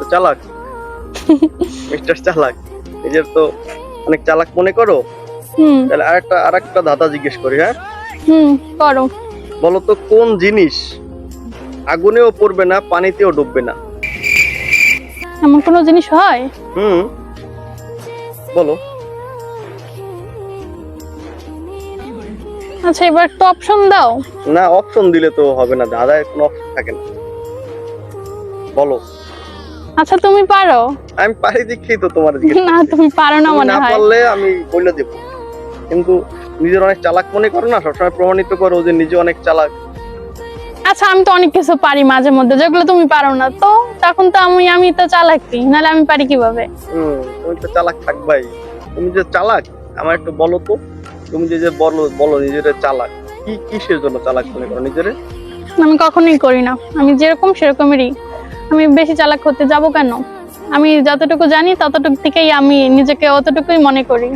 তো চালাক। মিস্টার চালাক। নিজের তো অনেক চালাক মনে করো? তাহলে আরেকটা আরেকটা ধাঁধা জিজ্ঞেস করি হ্যাঁ? হুম করো। বলো তো কোন জিনিস আগুনেও পড়বে না পানিতেও ডুববে না? এমন কোনো জিনিস হয়? হুম। বলো। আচ্ছা এবার একটু অপশন দাও। না অপশন দিলে তো হবে না ধাঁধায় কোনো অপশন থাকে না। বলো। আচ্ছা তুমি পারো? আমি পারি দেখেই তো তোমার দিকে। না তুমি পারো না মনে না হয়। পারলে আমি বলে দেব। কিন্তু নিজের অনেক চালাক মনে করো না সবসময় প্রমাণিত করো যে নিজে অনেক চালাক। আচ্ছা আমি তো অনেক কিছু পারি মাঝে মধ্যে যেগুলো তুমি পারো না। তো তখন তো আমি আমি তো চালাকি নাহলে আমি পারি কীভাবে? হুম তুমি তো চালাক থাকবাই তুমি যে চালাক আমার একটু বলো তো। তুমি যে যে বলো বলো নিজের চালাক কি কিসের জন্য চালাক মনে করো নিজেরে? আমি কখনোই করি না। আমি যেরকম সেরকমেরই। আমি বেশি চালাক হতে যাব কেন? আমি যতটুকু জানি, ততটুকু থেকেই আমি নিজেকে অতটুকুই মনে করি।